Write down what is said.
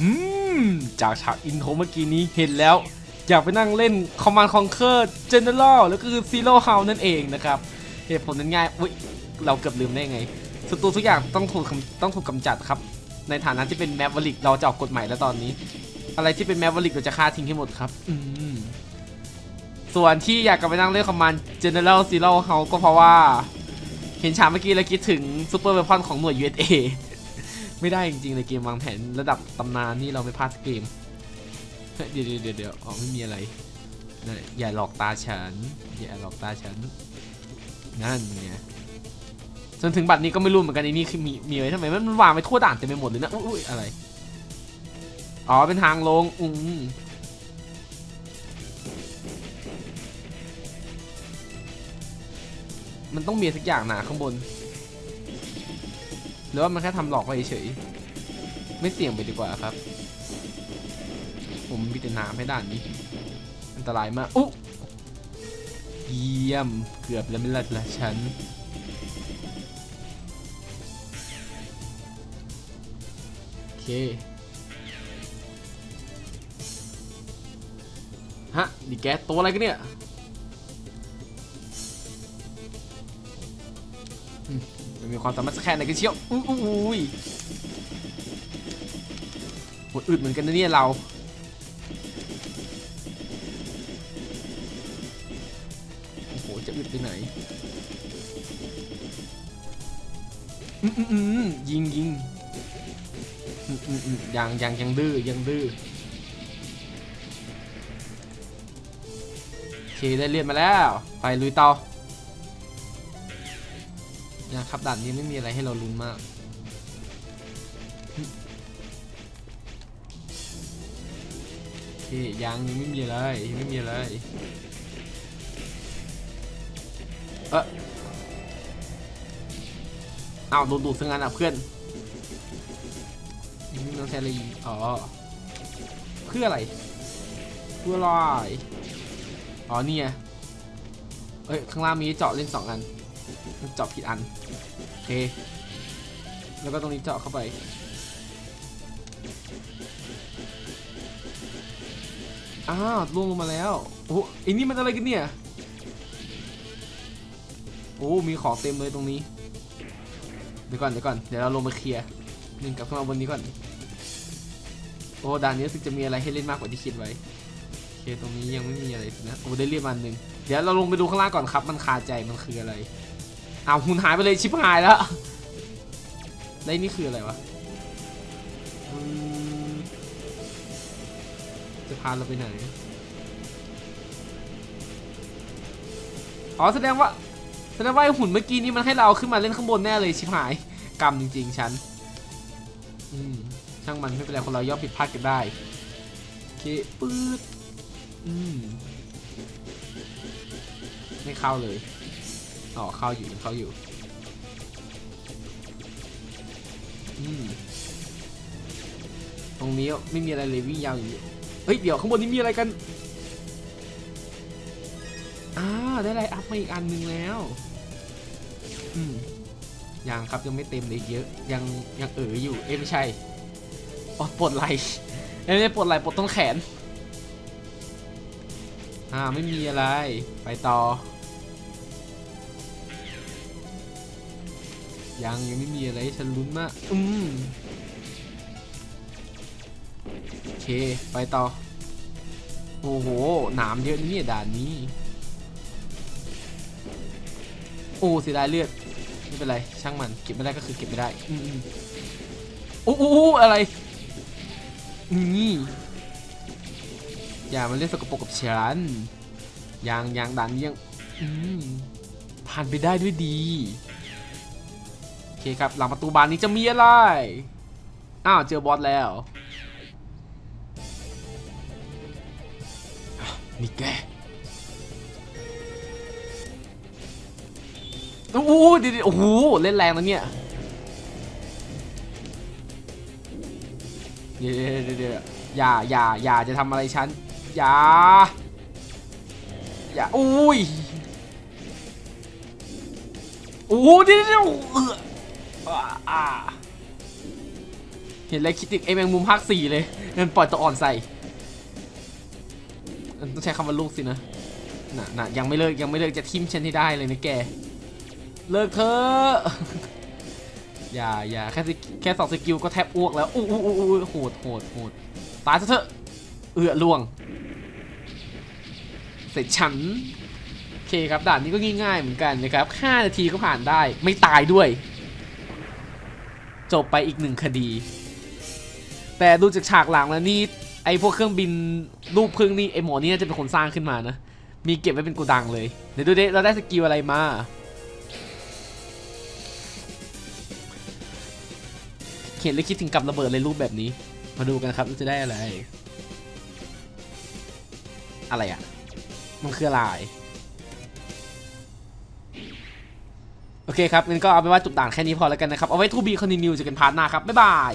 อืม จากฉากอินโทรเมื่อกี้นี้เห็นแล้ว อยากไปนั่งเล่น Command Conquer General แล้วก็คือ Zero House นั่นเองนะครับ เหตุผลนั้นง่ายอุ้ยเราเกือบลืมได้ไงศัตรูทุกอย่างต้องถูกต้องถูกกำจัดครับ ในฐานะที่เป็นแม v วลิกเราจะออกกฎใหม่แล้วตอนนี้ อะไรที่เป็นแม v วลิกเราจะฆ่าทิ้งให้หมดครับอืมส่วนที่อยากกลับไปนั่งเล่น Command General Zero House ก็เพราะว่า เห็นฉากเมื่อกี้แล้วคิดถึงซูเปอร์เวพอนของหน่วย USA ไม่ได้จริงๆเลยเกมวางแผนระดับตำนานนี่เราไม่พลาดเกม เดี๋ยวเดี๋ยวเดี๋ยวอ๋อไม่มีอะไร อย่าหลอกตาฉัน อย่าหลอกตาฉัน นั่นไงจนถึงบัดนี้ก็ไม่รู้เหมือนกันไอ้นี่คือมีมีไว้ทำไมมันวางไปทั่วด่านเต็มไปหมดเลยนะอุ้ยอะไร อ๋อเป็นทางลงอืมมันต้องมีสักอย่างหนาข้างบน หรือว่ามันแค่ทำหลอกไปเฉยๆไม่เสี่ยงไปดีกว่าครับ ผมมีแต่น้ำให้ด้านนี้ อันตรายมากอุ๊เยี่ยม เกือบแล้วไม่ละละฉันโอเคฮะนี่แกตัวอะไรกันเนี่ย มันมีความสามารถสักแค่ไหนกันเชียวอุ้ยอุ้ยหดอึดเหมือนกันนะเนี่ยเราโอ้โหจะอึดไปไหนอืมอืมยิงยิงอืมอืมยังยังยังดื้อยังดื้อโอเคได้เรียนมาแล้ว ไปลุยต่อ ยังครับด่านนี้ไม่มีอะไรให้เราลุ้นมากโอเคยังยังไม่มีอะไรยังไม่มีอะไร เออเอาดนดูดซะงั้นอะเพื่อนยังไม่ต้องใช้อะไรอีกอ๋อ เพื่ออะไรเพื่ออะไรอ๋อนี่ไงเอ้ย ข้างล่างมีเจาะเล่นสองอัน เจาะผิดอันโอเค แล้วก็ตรงนี้เจาะเข้าไปอ้าวล่วงลงมาแล้วโอ้โหไอ้นี่มันอะไรกันเนี่ยโอ้มีของเต็มเลยตรงนี้เดี๋ยวก่อนเดี๋ยวก่อนเดี๋ยวเราลงมาเคลียร์หนึ่งกลับขึ้นมาบนนี้ก่อนโอ้ด่านนี้รู้สึกจะมีอะไรให้เล่นมากกว่าที่คิดไว้โอเคตรงนี้ยังไม่มีอะไรนะโอ้ได้เรียบมันหนึ่งเดี๋ยวเราลงไปดูข้างล่างก่อนครับ มันคาใจมันคืออะไร อ้าวหุ่นหายไปเลยชิบหายแล้วแล้นี่คืออะไรวะจะพาเราไปไหน อ๋อแสดงว่าแสดงว่าหุ่นเมื่อกี้นี้มันให้เราขึ้นมาเล่นข้างบนแน่เลยชิบหาย กรรมจริงๆฉัน อืมช่างมันไม่เป็นไรคนเราย่อมผิดพลาดกันได้โอเคปื๊ดอืมไม่เข้าเลย อ๋อเข้าอยู่เข้าอยู่ อืม ตรงนี้ไม่มีอะไรเลยวิ่งยาวอย่างนี้ เฮ้ย เดี๋ยวข้างบนนี้มีอะไรกัน อ่า ได้ไลน์อัพมาอีกอันหนึ่งแล้ว อืม ยังครับยังไม่เต็มเลยเยอะ ยังยังเอออยู่ เอ้ไม่ใช่อ๋อปลดไหลเอ้ไม่ได้ปลดไหลปลดต้นแขน อ่า ไม่มีอะไร ไปต่อ ยังยังไม่มีอะไรให้ฉันลุ้นมาก อืมโอเค ไปต่อ โอ้โห หนามเยอะนี่ด่านนี้ โอ้เสียดายเลือด ไม่เป็นไร ช่างมัน เก็บไม่ได้ก็คือเก็บไม่ได้ อืมโอ้โหอะไร นี่อย่ามาเล่นสกปรกกับฉันยางยางด่านยังอืมผ่านไปได้ด้วยดี เคครับ หลังประตูบานนี้จะมีอะไร อ้าว เจอบอสแล้ว นี่แกโอ้โหเดี๋ยวๆโอ้โห เล่นแรงนะเนี่ยเดี๋ยวเดี๋ยวเดี๋ยวอย่าอย่าอย่าจะทำอะไรฉัน อย่า อย่า อุ้ยโอ้โหเดี๋ยวเดี๋ยว เห็นแล้วคิดถึงไอ้แมงมุมภาคสี่เลยมันปล่อยตัวอ่อนใส่ต้องใช้คำว่าลูกสินะน่ะน่ะยังไม่เลิกยังไม่เลิกจะทิมฉันให้ได้เลยนะแก เลิกเถอะอย่าอย่าแค่แค่สองสกิลก็แทบอ้วกแล้วอู้อู้อู้อู้โหดโหดโหดตายซะเถอะเอือล่วง เสร็จฉันโอเคครับด่านนี้ก็ง่ายๆเหมือนกันนะครับ 5 นาทีก็ผ่านได้ไม่ตายด้วย จบไปอีกหนึ่งคดี แต่ดูจากฉากหลังแล้วนี่ไอพวกเครื่องบินรูปพึ่งนี่ไอหมอนี่น่าจะเป็นคนสร้างขึ้นมานะ มีเก็บไว้เป็นโกูดังเลยเดี๋ยวดูดิเราได้สกิลอะไรมาเขียนเลยคิดถึงกับระเบิดเลยรูปแบบนี้ มาดูกันครับว่าจะได้อะไร อะไรอะ มันคืออะไร โอเคครับงั้นก็เอาเป็นว่าจบด่านแค่นี้พอแล้วกันนะครับ เอาไว้ทูบีคอนติเนียเจอกันพาร์ทหน้าครับ บ๊ายบาย